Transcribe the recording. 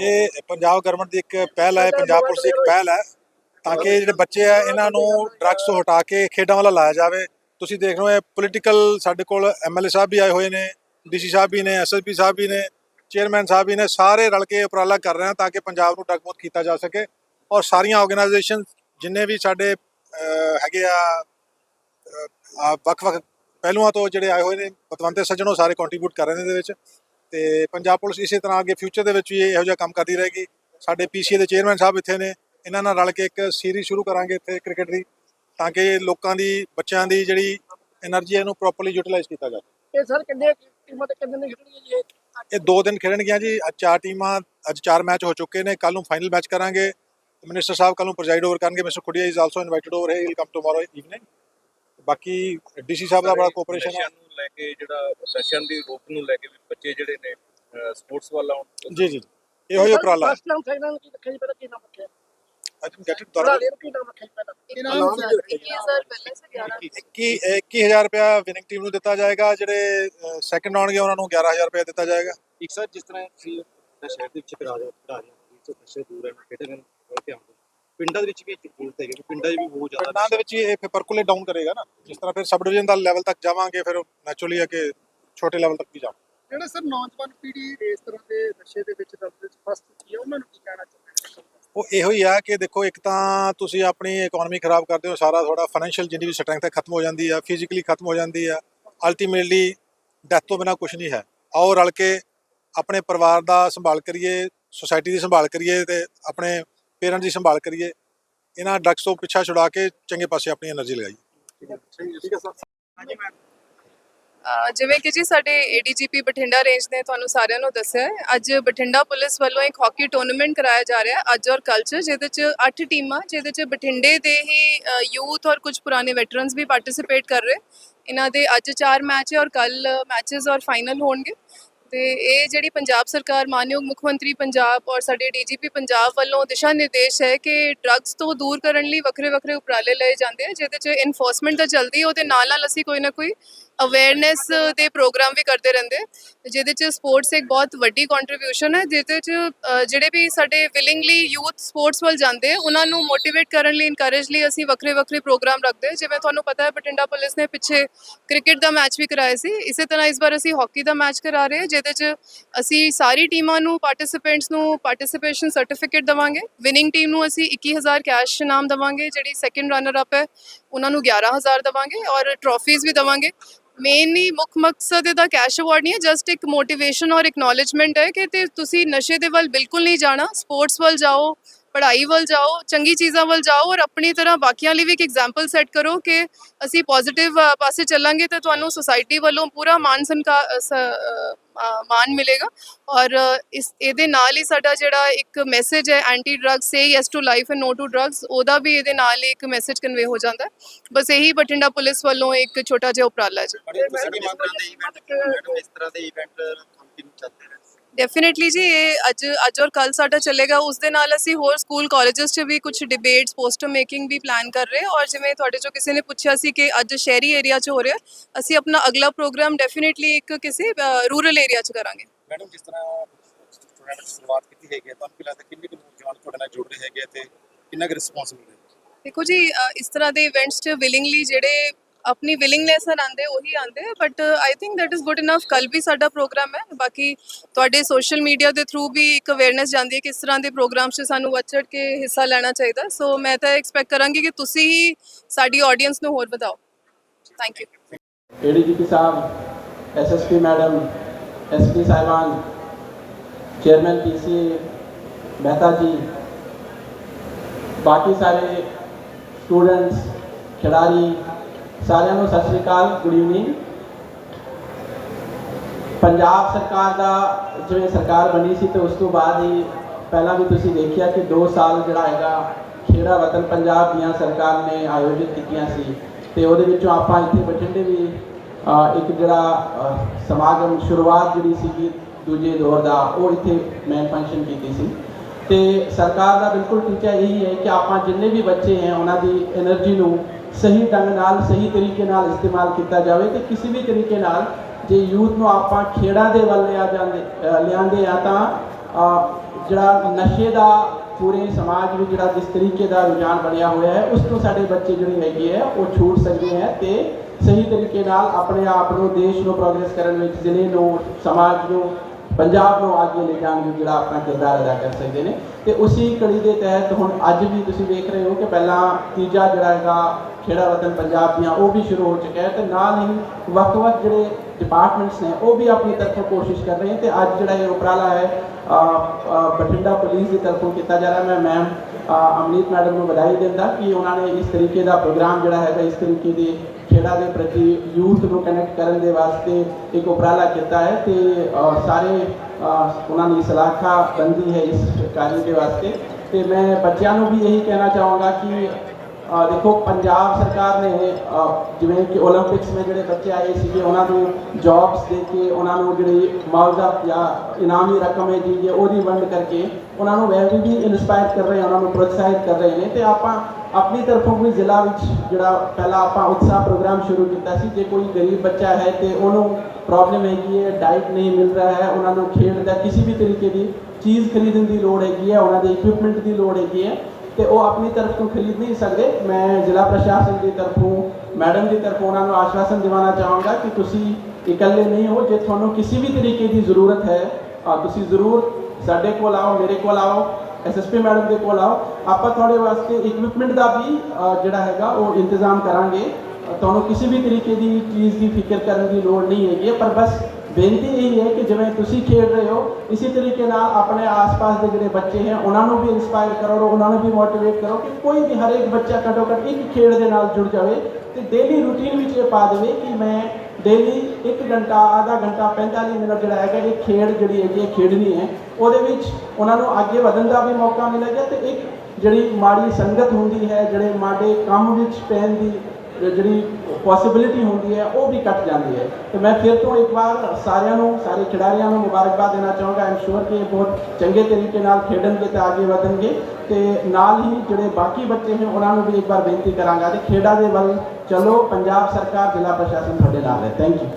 ਇਹ ਪੰਜਾਬ ਗਵਰਨਮੈਂਟ ਦੀ ਇੱਕ ਪਹਿਲ ਹੈ ਪੰਜਾਬ ਪੁਲਿਸ ਦੀ ਇੱਕ ਪਹਿਲ ਹੈ ਤਾਂ ਕਿ ਜਿਹੜੇ ਬੱਚੇ ਆ ਇਹਨਾਂ ਨੂੰ ਡਰੱਗਸ ਤੋਂ ਹਟਾ ਕੇ ਖੇਡਾਂ ਵੱਲ ਲਾਇਆ ਜਾਵੇ। ਤੁਸੀਂ ਦੇਖ ਰਹੇ ਹੋ ਪੋਲੀਟੀਕਲ ਸਾਡੇ ਕੋਲ ਐਮਐਲਏ ਸਾਹਿਬ ਵੀ ਆਏ ਹੋਏ ਨੇ ਡੀਸੀ ਸਾਹਿਬ ਵੀ ਨੇ ਐਸਐਸਪੀ ਸਾਹਿਬ ਵੀ ਨੇ ਚੇਅਰਮੈਨ ਸਾਹਿਬ ਵੀ ਨੇ ਸਾਰੇ ਰਲ ਕੇ ਉਪਰਾਲਾ ਕਰ ਰਹੇ ਹਨ ਤਾਂ ਕਿ ਪੰਜਾਬ ਨੂੰ ਡਰੱਗ ਮੁਕਤ ਕੀਤਾ ਜਾ ਸਕੇ। ਔਰ ਸਾਰੀਆਂ ਆਰਗੇਨਾਈਜੇਸ਼ਨ ਜਿੰਨੇ ਵੀ ਸਾਡੇ ਹੈਗੇ ਆ ਆ ਵੱਖ-ਵੱਖ ਪਹਿਲੂਆਂ ਤੋਂ ਜਿਹੜੇ ਆਏ ਹੋਏ ਨੇ ਪਤਵੰਤੇ ਸੱਜਣੋ ਸਾਰੇ ਕੰਟਰੀਬਿਊਟ ਕਰ ਰਹੇ ਨੇ ਇਹਦੇ ਵਿੱਚ। ਤੇ ਪੰਜਾਬ ਪੁਲਿਸ ਇਸੇ ਤਰ੍ਹਾਂ ਅੱਗੇ ਫਿਊਚਰ ਦੇ ਵਿੱਚ ਵੀ ਇਹੋ ਜਿਹਾ ਕੰਮ ਕਰਦੀ ਰਹੇਗੀ। ਸਾਡੇ ਪੀਸੀਏ ਦੇ ਚੇਅਰਮੈਨ ਸਾਹਿਬ ਇੱਥੇ ਨੇ ਇਹਨਾਂ ਨਾਲ ਰਲ ਕੇ ਇੱਕ ਸੀਰੀਜ਼ ਸ਼ੁਰੂ ਕਰਾਂਗੇ ਇੱਥੇ ਕ੍ਰਿਕਟ ਦੀ ਤਾਂ ਕਿ ਲੋਕਾਂ ਦੀ ਬੱਚਿਆਂ ਦੀ ਜਿਹੜੀ એનર્ਜੀ ਇਹਨੂੰ ਪ੍ਰੋਪਰਲੀ ਯੂਟਿਲਾਈਜ਼ ਕੀਤਾ ਜਾਵੇ। ਇਹ ਸਰ ਕਿੰਨੇ ਟੀਮਾਂ ਤੇ ਕਿੰਨੇ ਨੇ ਖੇਡਣੀਆਂ ਜੀ ਇਹ? ਦੋ ਦਿਨ ਖੇਡਣਗੀਆਂ ਜੀ ਅੱਜ ਚਾਰ ਟੀਮਾਂ ਅੱਜ ਚਾਰ ਮੈਚ ਹੋ ਚੁੱਕੇ ਨੇ ਕੱਲ ਨੂੰ ਫਾਈਨਲ ਮੈਚ ਕਰਾਂਗੇ। ਮਿਨਿਸਟਰ ਸਾਹਿਬ ਕੱਲ ਨੂੰ ਪ੍ਰੈਜ਼ਾਈਡ ਓਵਰ ਕਰਨਗੇ mister Khudian is also invited over ਹੈ he will come tomorrow evening ਬਾਕੀ ਡੀਸੀ ਸਾਹਿਬ ਦਾ ਬੜਾ ਕੋਆਪਰੇਸ਼ਨ ਹੈ ਨੂੰ ਲੈ ਕੇ ਜਿਹੜਾ ਨਸ਼ਿਆਂ ਦੀ ਰੋਕ ਨੂੰ ਲੈ ਕੇ ਵੀ ਬੱਚੇ ਜਿਹੜੇ ਨੇ ਸਪੋਰਟਸ ਵੱਲ ਆਉਣ। ਜੀ ਜੀ। ਇਹੋ ਜਿਹਾ ਉਪਰਾਲਾ ਫਸਟ ਨਾਮ ਨਾਮ ਕੀ ਰੱਖਿਆ ਜੀ ਪਹਿਲਾਂ? ਕੀ ਨਾਮ ਰੱਖਿਆ? ਆਈ ਥਿੰਕ ਗੈਟ ਇਟ ਬੜਾ ਦੇਰ ਕੀ ਨਾਮ ਰੱਖਿਆ ਜੀ ਪਹਿਲਾਂ? ਇਨਾਮ ਇੱਕੀ ਹਜ਼ਾਰ ਪਹਿਲੇ ਸੇ 11 21 21000 ਰੁਪਇਆ ਵਿਨਿੰਗ ਟੀਮ ਨੂੰ ਦਿੱਤਾ ਜਾਏਗਾ ਜਿਹੜੇ ਸੈਕੰਡ ਆਉਣਗੇ ਉਹਨਾਂ ਨੂੰ 11000 ਰੁਪਇਆ ਦਿੱਤਾ ਜਾਏਗਾ। ਇੱਕ ਸਰ ਜਿਸ ਤਰ੍ਹਾਂ ਤੁਸੀਂ ਸ਼ਹਿਰ ਦੇ ਵਿੱਚ ਕਰਾ ਰਹੇ ਕਰਾ ਰਹੇ ਹੋ ਦੂਰ ਖੇਡਣ ਨੂੰ ਧਿਆਨ ਪਿੰਡਾਂ ਦੇ ਵਿੱਚ ਵੀ ਜ਼ਰੂਰਤ ਹੈਗੀ ਕਿ ਪਿੰਡਾਂ 'ਚ ਵੀ ਬਹੁਤ ਜ਼ਿਆਦਾ ਪਿੰਡਾਂ ਦੇ ਵਿੱਚ ਇਹ ਪਰਕੂਲੇਟ ਡਾਊਨ ਕਰੇਗਾ ਨਾ। ਜਿਸ ਤਰ੍ਹਾਂ ਫਿਰ ਸਬ ਡਿਵੀਜ਼ਨ ਦਾ ਲੈਵਲ ਤੱਕ ਜਾਵਾਂਗੇ ਫਿਰ ਨੈਚੁਰਲੀ ਹੈ ਕਿ ਛੋਟੇ ਲੈਵਲ ਤੱਕ ਵੀ ਜਾਵਾਂਗੇ। ਜਿਹੜੇ ਸਰ ਨੌਜਵਾਨ ਪੀੜ੍ਹੀ ਇਸ ਤਰ੍ਹਾਂ ਦੇ ਨਸ਼ੇ ਦੇ ਵਿੱਚ ਵਿੱਚ ਫਸ ਚੁੱਕੀ ਹੈ ਉਹਨਾਂ ਨੂੰ ਕੀ ਕਹਿਣਾ ਚਾਹੁੰਦੇ ਉਹ ਇਹੋ ਹੀ ਆ ਕਿ ਦੇਖੋ ਇੱਕ ਤਾਂ ਤੁਸੀਂ ਆਪਣੀ ਇਕਨੋਮੀ ਖਰਾਬ ਕਰਦੇ ਹੋ ਸਾਰਾ ਤੁਹਾਡਾ ਫਾਈਨੈਂਸ਼ੀਅਲ ਜਿੰਨੀ ਵੀ ਸਟਰੈਂਥ ਹੈ ਖਤਮ ਹੋ ਜਾਂਦੀ ਆ ਫਿਜ਼ੀਕਲੀ ਖਤਮ ਹੋ ਜਾਂਦੀ ਆ। ਅਲਟੀਮੇਟਲੀ ਡੈਥ ਤੋਂ ਬਿਨਾ ਕੁਝ ਨਹੀਂ ਹੈ। ਆਓ ਰਲ ਕੇ ਆਪਣੇ ਪਰਿਵਾਰ ਦਾ ਸੰਭਾਲ ਕਰੀਏ ਸੁਸਾਇਟੀ ਦੀ ਸੰਭਾਲ ਕਰੀਏ ਤੇ ਆਪਣੇ ਪੇਰੈਂਟ ਦੀ ਸੰਭਾਲ ਕਰੀਏ, ਇਹਨਾਂ ਡਰੱਗਸ ਤੋਂ ਪਿੱਛਾ ਛੁਡਾ ਕੇ ਚੰਗੇ ਪਾਸੇ ਆਪਣੀ એનર્ਜੀ ਲਗਾਈਏ ਜਿਵੇਂ ਕਿ ਜੀ ਸਾਡੇ ਏਡੀਜੀਪੀ ਬਠਿੰਡਾ ਰੇਂਜ ਨੇ ਤੁਹਾਨੂੰ ਸਾਰਿਆਂ ਨੂੰ ਦੱਸਿਆ ਅੱਜ ਬਠਿੰਡਾ ਪੁਲਿਸ ਵੱਲੋਂ ਇੱਕ ਹਾਕੀ ਟੂਰਨਾਮੈਂਟ ਕਰਾਇਆ ਜਾ ਰਿਹਾ ਅੱਜ ਔਰ ਕੱਲ ਚ, ਜਿਹਦੇ ਚ 8 ਟੀਮਾਂ, ਜਿਹਦੇ ਚ ਬਠਿੰਡੇ ਦੇ ਹੀ ਯੂਥ ਔਰ ਕੁਝ ਪੁਰਾਣੇ ਵੈਟਰਨਸ ਵੀ ਪਾਰਟਿਸਿਪੇਟ ਕਰ ਰਹੇ। ਇਹਨਾਂ ਦੇ ਅੱਜ ਚਾਰ ਮੈਚ ਹੈ ਔਰ ਕੱਲ ਮੈਚਸ ਔਰ ਫਾਈਨਲ ਹੋਣਗੇ। ਤੇ ਇਹ ਜਿਹੜੀ ਪੰਜਾਬ ਸਰਕਾਰ, ਮਾਨਯੋਗ ਮੁੱਖ ਮੰਤਰੀ ਪੰਜਾਬ ਔਰ ਸਾਡੇ ਡੀਜੀਪੀ ਪੰਜਾਬ ਵੱਲੋਂ ਦਿਸ਼ਾ ਨਿਰਦੇਸ਼ ਹੈ ਕਿ ਡਰੱਗਸ ਤੋਂ ਦੂਰ ਕਰਨ ਲਈ ਵੱਖਰੇ ਵੱਖਰੇ ਉਪਰਾਲੇ ਲਏ ਜਾਂਦੇ ਆ, ਜਿਹਦੇ 'ਚ ਇਨਫੋਰਸਮੈਂਟ ਤਾਂ ਜਲਦੀ ਉਹਦੇ ਨਾਲ ਨਾਲ ਅਸੀਂ ਕੋਈ ਨਾ ਕੋਈ ਅਵੇਅਰਨੈਸ ਦੇ ਪ੍ਰੋਗਰਾਮ ਵੀ ਕਰਦੇ ਰਹਿੰਦੇ। ਜਿਹਦੇ 'ਚ ਸਪੋਰਟਸ ਇੱਕ ਬਹੁਤ ਵੱਡੀ ਕੰਟਰੀਬਿਊਸ਼ਨ ਹੈ ਜਿਹਦੇ 'ਚ ਅ, ਜਿਹੜੇ ਵੀ ਸਾਡੇ ਵਿਲਿੰਗਲੀ ਯੂਥ ਸਪੋਰਟਸ ਵੱਲ ਜਾਂਦੇ ਆ, ਉਹਨਾਂ ਨੂੰ ਮੋਟੀਵੇਟ ਕਰਨ ਲਈ ਇਨਕਰੇਜ ਲਈ ਅਸੀਂ ਵੱਖਰੇ ਵੱਖਰੇ ਪ੍ਰੋਗਰਾਮ ਰੱਖਦੇ। ਹਾਂ। ਜਿਵੇਂ ਤੁਹਾਨੂੰ ਪਤਾ ਹੈ ਬਠਿੰਡਾ ਪੁਲਿਸ ਨੇ ਪਿੱਛੇ ਕ੍ਰਿਕਟ ਦਾ ਮੈਚ ਵੀ ਕਰਾਇਆ ਸੀ। ਇਸੇ ਤਰ੍ਹਾਂ ਇਸ ਵਾਰ ਅਸੀਂ ਹਾਕੀ ਦਾ ਮੈਚ ਕਰਾ ਰਹੇ ਹਾਂ ਜਿਹਦੇ 'ਚ ਅਸੀਂ ਸਾਰੀ ਟੀਮਾਂ ਨੂੰ ਪਾਰਟਿਸਿਪੈਂਟਸ ਨੂੰ ਪਾਰਟਿਸਿਪੇਸ਼ਨ ਸਰਟੀਫਿਕੇਟ ਦਵਾਂਗੇ। ਵਿਨਿੰਗ ਟੀਮ ਨੂੰ ਅਸੀਂ 21000 ਕੈਸ਼ ਇਨਾਮ ਦਵਾਂਗੇ ਜਿਹੜੀ ਸੈਕੰਡ ਰਨਰ ਅਪ ਹੈ ਉਹਨਾਂ ਨੂੰ 11000 ਦਵਾਂਗੇ ਔਰ ਟਰੋਫੀਜ਼ ਵੀ ਦਵਾਂਗੇ। ਮੇਨ ਮੇਨਲੀ ਮੁੱਖ ਮਕਸਦ ਇਹਦਾ ਕੈਸ਼ ਅਵਾਰਡ ਨਹੀਂ ਹੈ ਜਸਟ ਇੱਕ ਮੋਟੀਵੇਸ਼ਨ ਔਰ ਇਕਨੋਲਜਮੈਂਟ ਹੈ ਕਿ ਤੇ ਤੁਸੀਂ ਨਸ਼ੇ ਦੇ ਵੱਲ ਬਿਲਕੁਲ ਨਹੀਂ ਜਾਣਾ ਸਪੋਰਟਸ ਵੱਲ ਜਾਓ ਪੜ੍ਹਾਈ ਵੱਲ ਜਾਓ ਚੰਗੀ ਚੀਜ਼ਾਂ ਵੱਲ ਜਾਓ ਔਰ ਆਪਣੀ ਤਰ੍ਹਾਂ ਬਾਕੀਆਂ ਲਈ ਵੀ ਇੱਕ ਐਗਜ਼ਾਮਪਲ ਸੈੱਟ ਕਰੋ ਕਿ ਅਸੀਂ ਪੋਜ਼ਿਟਿਵ ਪਾਸੇ ਚੱਲਾਂਗੇ ਤਾਂ ਤੁਹਾਨੂੰ ਸੁਸਾਇਟੀ ਵੱਲੋਂ ਪੂਰਾ ਮਾਨ ਸਨਕਾ ਅ, ਮਾਨ ਮਿਲੇਗਾ ਔਰ ਇਸ ਇਹਦੇ ਨਾਲ ਹੀ ਸਾਡਾ ਜਿਹੜਾ ਇੱਕ ਮੈਸੇਜ ਹੈ anti drug say yes to life and no to drugs ਉਹਦਾ ਵੀ ਇਹਦੇ ਨਾਲ ਹੀ ਇੱਕ ਮੈਸੇਜ ਕਨਵੇ ਹੋ ਜਾਂਦਾ ਹੈ। ਬਸ ਇਹੀ ਬਠਿੰਡਾ ਪੁਲਿਸ ਵੱਲੋਂ ਇੱਕ ਛੋਟਾ ਜਿਹਾ ਉਪਰਾਲਾ ਹੈ ਜੀ। ਇਸ ਤਰ੍ਹਾਂ ਦੇ ਇਵੈਂਟ ਕੰਟੀਨਿਊ ਚੱਲਦੇ ਡੈਫੀਨਿਟਲੀ ਜੀ ਇਹ ਅੱਜ ਅੱਜ ਔਰ ਕੱਲ ਸਾਡਾ ਚੱਲੇਗਾ। ਉਸ ਦੇ ਨਾਲ ਅਸੀਂ ਹੋਰ ਸਕੂਲ ਕਾਲਜਸ 'ਚ ਵੀ ਕੁਝ ਡਿਬੇਟਸ ਪੋਸਟਰ ਮੇਕਿੰਗ ਵੀ ਪਲਾਨ ਕਰ ਰਹੇ ਔਰ ਜਿਵੇਂ ਤੁਹਾਡੇ ਚੋਂ ਕਿਸੇ ਨੇ ਪੁੱਛਿਆ ਸੀ ਕਿ ਅੱਜ ਸ਼ਹਿਰੀ ਏਰੀਆ 'ਚ ਹੋ ਰਿਹਾ ਅਸੀਂ ਆਪਣਾ ਅਗਲਾ ਪ੍ਰੋਗਰਾਮ ਡੈਫੀਨਿਟਲੀ ਇੱਕ ਕਿਸੇ ਰੂਰਲ ਏਰੀਆ 'ਚ ਕਰਾਂਗੇ। ਮੈਡਮ ਜਿਸ ਤਰ੍ਹਾਂ ਸਟੂਡੈਂਟ ਸ਼ੁਰੂਆਤ ਕੀਤੀ ਹੈਗੀ ਹੈ ਤੁਹਾਨੂੰ ਕੀ ਲੱਗਦਾ ਕਿੰਨੇ ਕੁ ਨੌਜਵਾਨ ਤੁਹਾਡੇ ਨਾਲ ਜੁੜ ਰਹੇ ਹੈਗੇ ਤੇ ਕਿੰਨਾ ਕੁ ਰਿਸਪੌਂਸ ਮਿਲ ਰਿਹਾ ਦੇਖੋ ਜੀ ਇਸ ਤਰ੍ਹਾਂ ਦੇ ਇਵੈਂਟਸ 'ਚ ਵਿਲਿੰਗਲੀ ਜਿਹੜੇ ਆਪਣੀ ਵਿਲਿੰਗਨੈਸ ਨਾਲ ਆਂਦੇ ਉਹੀ ਆਂਦੇ but I think that is good enough ਕੱਲ ਵੀ ਸਾਡਾ ਪ੍ਰੋਗਰਾਮ ਹੈ, ਬਾਕੀ ਤੁਹਾਡੇ ਸੋਸ਼ਲ ਮੀਡੀਆ ਦੇ ਥਰੂ ਵੀ ਇੱਕ ਅਵੇਅਰਨੈਸ ਜਾਂਦੀ ਹੈ ਕਿ ਇਸ ਤਰ੍ਹਾਂ ਦੇ ਪ੍ਰੋਗਰਾਮਸ 'ਚ ਸਾਨੂੰ ਵੱਧ ਕੇ ਹਿੱਸਾ ਲੈਣਾ ਚਾਹੀਦਾ। ਸੋ ਮੈਂ ਤਾਂ ਐਕਸਪੈਕਟ ਕਰਾਂਗੀ ਕਿ ਤੁਸੀਂ ਹੀ ਸਾਡੀ ਆਡੀਅנס ਨੂੰ ਹੋਰ ਵਧਾਓ। ਥੈਂਕ ਯੂ ਏਡੀਜੀਪੀ ਸਾਹਿਬ ਐਸਐਸਪੀ ਮੈਡਮ ਐਸਪੀ ਸਾਹਿਬਾਨ ਚੇਅਰਮੈਨ ਪੀਸੀ ਮਹਿਤਾ ਜੀ ਬਾਕੀ ਸਾਰੇ ਸਟੂਡੈਂਟਸ ਖਿਡਾਰੀ ਸਾਰਿਆਂ ਨੂੰ ਸਤਿ ਸ੍ਰੀ ਅਕਾਲ ਗੁੱਡ ਈਵਨਿੰਗ ਪੰਜਾਬ ਸਰਕਾਰ ਦਾ ਜਿਵੇਂ ਸਰਕਾਰ ਬਣੀ ਸੀ ਤੇ ਉਸ ਤੋਂ ਬਾਅਦ ਹੀ ਪਹਿਲਾਂ ਵੀ ਤੁਸੀਂ ਦੇਖਿਆ ਕਿ 2 ਸਾਲ ਜਿਹੜਾ ਹੈਗਾ ਖੇੜਾ ਵਤਨ ਪੰਜਾਬ ਦੀਆਂ ਸਰਕਾਰ ਨੇ ਆਯੋਜਿਤ ਕੀਤੀਆਂ ਸੀ ਤੇ ਉਹਦੇ ਵਿੱਚੋਂ ਆਪਾਂ ਇੱਥੇ ਬਠਿੰਡੇ ਵੀ ਇੱਕ ਜਿਹੜਾ ਸਮਾਗਮ ਸ਼ੁਰੂਆਤ ਜਿਹੜੀ ਸੀਗੀ ਦੂਜੇ ਦੌਰ ਦਾ, ਉਹ ਇੱਥੇ ਮੈਂ ਫੰਕਸ਼ਨ ਕੀਤੀ ਸੀ। ਤੇ ਸਰਕਾਰ ਦਾ ਬਿਲਕੁਲ ਟੀਚਾ ਇਹੀ ਹੈ ਕਿ ਆਪਾਂ ਜਿੰਨੇ ਵੀ ਬੱਚੇ ਹੈ, ਉਹਨਾਂ ਦੀ એનર્ਜੀ ਨੂੰ ਸਹੀ ਢੰਗ ਨਾਲ, ਸਹੀ ਤਰੀਕੇ ਨਾਲ ਇਸਤੇਮਾਲ ਕੀਤਾ ਜਾਵੇ ਤੇ ਕਿਸੇ ਵੀ ਤਰੀਕੇ ਨਾਲ ਜੇ ਯੂਥ ਨੂੰ ਆਪਾਂ ਖੇਡਾਂ ਦੇ ਵੱਲ ਲਿਆ ਜਾਂਦੇ ਲਿਆਂਦੇ ਆ ਤਾਂ ਜਿਹੜਾ ਨਸ਼ੇ ਦਾ ਪੂਰੇ ਸਮਾਜ ਵਿੱਚ ਜਿਹੜਾ ਜਿਸ ਤਰੀਕੇ ਦਾ ਰੁਝਾਨ ਬਣਿਆ ਹੋਇਆ ਹੈ, ਉਸ ਤੋਂ ਸਾਡੇ ਬੱਚੇ ਜਿਹੜੇ ਹੈਗੇ ਹੈ, ਉਹ ਛੂਟ ਸਕਦੇ ਹੈ ਤੇ ਸਹੀ ਤਰੀਕੇ ਨਾਲ ਆਪਣੇ ਆਪ ਨੂੰ, ਦੇਸ਼ ਨੂੰ ਪ੍ਰੋਗਰੈਸ ਕਰਨ ਵਿੱਚ, ਜ਼ਿਲ੍ਹੇ ਨੂੰ, ਸਮਾਜ ਨੂੰ ਪੰਜਾਬ ਨੂੰ ਅੱਗੇ ਲੈ ਜਾਣ ਵਿੱਚ ਜਿਹੜਾ ਆਪਣਾ ਕਿਰਦਾਰ ਅਦਾ ਕਰ ਸਕਦੇ ਨੇ। ਤੇ ਉਸੇ ਕੜੀ ਦੇ ਤਹਿਤ ਹੁਣ ਅੱਜ ਵੀ ਤੁਸੀਂ ਵੇਖ ਰਹੇ ਹੋ ਕਿ ਪਹਿਲਾਂ ਤੀਜਾ ਜਿਹੜਾ ਹੈਗਾ ਖੇੜਾ ਵਤਨ ਪੰਜਾਬ ਦੀਆਂ ਉਹ ਵੀ ਸ਼ੁਰੂ ਹੋ ਚੁੱਕਿਆ ਹੈ ਤੇ ਨਾਲ ਹੀ ਵੱਖ-ਵੱਖ ਜਿਹੜੇ ਡਿਪਾਰਟਮੈਂਟਸ ਨੇ ਉਹ ਵੀ ਆਪਣੀ ਤਰਫੋਂ ਕੋਸ਼ਿਸ਼ ਕਰ ਰਹੇ ਹਨ ਤੇ ਅੱਜ ਜਿਹੜਾ ਇਹ ਉਪਰਾਲਾ ਹੈ ਬਠਿੰਡਾ ਪੁਲਿਸ ਦੀ ਤਰਫੋਂ ਕੀਤਾ ਜਾ ਰਿਹਾ। ਮੈਂ ਮੈਮ ਅਮਨੀਤ ਮੈਡਮ ਨੂੰ ਵਧਾਈ ਦਿੰਦਾ ਕਿ ਉਹਨਾਂ ਨੇ ਇਸ ਤਰੀਕੇ ਦਾ ਪ੍ਰੋਗਰਾਮ ਜਿਹੜਾ ਹੈਗਾ, ਇਸ ਤਰੀਕੇ ਦੀ ਖੇਡਾਂ ਦੇ ਪ੍ਰਤੀ ਯੂਥ ਨੂੰ ਕਨੈਕਟ ਕਰਨ ਦੇ ਵਾਸਤੇ ਇੱਕ ਉਪਰਾਲਾ ਕੀਤਾ ਹੈ ਤੇ ਸਾਰੇ ਉਹਨਾਂ ਦੀ ਸਲਾਖਾ ਬੰਦੀ ਹੈ ਇਸ ਕਾਰਜ ਦੇ ਵਾਸਤੇ। ਤੇ ਮੈਂ ਬੱਚਿਆਂ ਨੂੰ ਵੀ ਇਹੀ ਕਹਿਣਾ ਚਾਹਾਂਗਾ ਕਿ ਦੇਖੋ, ਪੰਜਾਬ ਸਰਕਾਰ ਨੇ ਜਿਵੇਂ ਕਿ 올림픽ਸ ਵਿੱਚ ਜਿਹੜੇ ਬੱਚੇ ਆਏ ਸੀਗੇ, ਉਹਨਾਂ ਨੂੰ ਜੌਬਸ ਦੇ ਕੇ, ਉਹਨਾਂ ਨੂੰ ਜਿਹੜੀ ਮਾਲਜ਼ਾ ਜਾਂ ਇਨਾਮੀ ਰਕਮ ਹੈ ਜੀ ਉਹਦੀ ਵੰਡ ਕਰਕੇ ਉਹਨਾਂ ਨੂੰ ਵੈਸੇ ਵੀ ਇਨਸਪਾਇਰ ਕਰ ਰਹੇ ਉਹਨਾਂ ਨੂੰ ਪ੍ਰੋਤਸਾਹਿਤ ਕਰ ਰਹੇ ਨੇ। ਤੇ ਆਪਾਂ ਆਪਣੀ ਤਰਫੋਂ ਵੀ ਜ਼ਿਲ੍ਹਾ ਵਿੱਚ ਜਿਹੜਾ ਪਹਿਲਾ ਆਪਾਂ ਉਤਸ਼ਾਹ ਪ੍ਰੋਗਰਾਮ ਸ਼ੁਰੂ ਕੀਤਾ ਸੀ, ਜੇ ਕੋਈ ਗਰੀਬ ਬੱਚਾ ਹੈ ਤੇ ਉਹਨੂੰ ਪ੍ਰੋਬਲਮ ਹੈਗੀ ਹੈ ਡਾਈਟ ਨਹੀਂ ਮਿਲ ਰਿਹਾ ਹੈ, ਉਹਨਾਂ ਨੂੰ ਖੇਡ ਦਾ ਕਿਸੇ ਵੀ ਤਰੀਕੇ ਦੀ ਚੀਜ਼ ਖਰੀਦਣ ਦੀ ਲੋੜ ਹੈਗੀ ਹੈ, ਉਹਨਾਂ ਦੇ ਇਕਵਿਪਮੈਂਟ ਦੀ ਲੋੜ ਹੈਗੀ ਹੈ ਤੇ ਉਹ ਆਪਣੀ ਤਰਫ ਤੋਂ ਖਰੀਦ ਨਹੀਂ ਸਕਦੇ। ਮੈਂ ਜ਼ਿਲ੍ਹਾ ਪ੍ਰਸ਼ਾਸਨ ਦੀ ਤਰਫੋਂ ਮੈਡਮ ਦੀ ਤਰਫੋਂ ਉਹਨਾਂ ਨੂੰ ਆਸ਼ਵਾਸਨ ਦਿਵਾਉਣਾ ਚਾਹਾਂਗਾ ਕਿ ਤੁਸੀਂ ਇਕੱਲੇ ਨਹੀਂ ਹੋ। ਜੇ ਤੁਹਾਨੂੰ ਕਿਸੇ ਵੀ ਤਰੀਕੇ ਦੀ ਜ਼ਰੂਰਤ ਹੈ ਅ, ਤੁਸੀਂ ਜ਼ਰੂਰ ਸਾਡੇ ਕੋਲ ਆਓ ਮੇਰੇ ਕੋਲ ਆਓ ਐਸਐਸਪੀ ਮੈਡਮ ਦੇ ਕੋਲ ਆਓ। ਆਪਾਂ ਤੁਹਾਡੇ ਵਾਸਤੇ ਇਕਵਿਪਮੈਂਟ ਦਾ ਵੀ ਜਿਹੜਾ ਹੈਗਾ ਉਹ ਇੰਤਜ਼ਾਮ ਕਰਾਂਗੇ। ਤੁਹਾਨੂੰ ਕਿਸੇ ਵੀ ਤਰੀਕੇ ਦੀ ਚੀਜ਼ ਦੀ ਫਿਕਰ ਕਰਨ ਦੀ ਲੋੜ ਨਹੀਂ ਹੈਗੀ ਪਰ ਬਸ ਬੇਨਤੀ ਇਹ ਹੈ ਕਿ ਜਿਵੇਂ ਤੁਸੀਂ ਖੇਡ ਰਹੇ ਹੋ, ਇਸੇ ਤਰੀਕੇ ਨਾਲ ਆਪਣੇ ਆਸ-ਪਾਸ ਦੇ ਜਿਹੜੇ ਬੱਚੇ ਹੈ, ਉਹਨਾਂ ਨੂੰ ਵੀ ਇਨਸਪਾਇਰ ਕਰੋ ਉਹਨਾਂ ਨੂੰ ਵੀ ਮੋਟੀਵੇਟ ਕਰੋ ਕਿ ਕੋਈ ਵੀ ਹਰੇਕ ਬੱਚਾ ਘੱਟੋ ਘੱਟ ਇੱਕ ਖੇਡ ਦੇ ਨਾਲ ਜੁੜ ਜਾਵੇ ਤੇ ਡੇਲੀ ਰੂਟੀਨ ਵਿੱਚ ਇਹ ਪਾ ਦੇਵੇ ਕਿ ਮੈਂ ਡੇਲੀ 1 ਘੰਟਾ ਆਧਾ ਘੰਟਾ 45 ਮਿੰਟ ਜਿਹੜਾ ਹੈਗਾ, ਇਹ ਖੇਡ ਜਿਹੜੀ ਹੈਗੀ ਹੈ, ਖੇਡਣੀ ਹੈ। ਉਹਦੇ ਵਿੱਚ ਉਹਨਾਂ ਨੂੰ ਅੱਗੇ ਵਧਣ ਦਾ ਵੀ ਮੌਕਾ ਮਿਲੇਗਾ ਤੇ ਇੱਕ ਜਿਹੜੀ ਮਾੜੀ ਸੰਗਤ ਹੁੰਦੀ ਹੈ, ਜਿਹੜੇ ਮਾੜੇ ਕੰਮ ਵਿੱਚ ਪੈਣ ਦੀ ਜਿਹੜੀ ਪੋਸਿਬਿਲਿਟੀ ਹੁੰਦੀ ਹੈ, ਉਹ ਵੀ ਘਟ ਜਾਂਦੀ ਹੈ। ਤੇ ਮੈਂ ਫਿਰ ਤੋਂ ਇੱਕ ਵਾਰ ਸਾਰਿਆਂ ਨੂੰ, ਸਾਰੇ ਖਿਡਾਰੀਆਂ ਨੂੰ ਮੁਬਾਰਕਬਾਦ ਦੇਣਾ ਚਾਹਾਂਗਾ। ਆਮ ਸ਼ੋਰ ਕਿ ਇਹ ਬਹੁਤ ਚੰਗੇ ਤਰੀਕੇ ਨਾਲ ਖੇਡਣਗੇ ਤੇ ਅੱਗੇ ਵਧਣਗੇ। ਤੇ ਨਾਲ ਹੀ ਜਿਹੜੇ ਬਾਕੀ ਬੱਚੇ ਨੇ, ਉਹਨਾਂ ਨੂੰ ਵੀ ਇੱਕ ਵਾਰ ਬੇਨਤੀ ਕਰਾਂਗਾ ਕਿ ਖੇਡਾਂ ਦੇ ਵੱਲ ਚਲੋ। ਪੰਜਾਬ ਸਰਕਾਰ ਜ਼ਿਲ੍ਹਾ ਪ੍ਰਸ਼ਾਸਨ ਤੁਹਾਡੇ ਨਾਲ ਹੈ। Thank you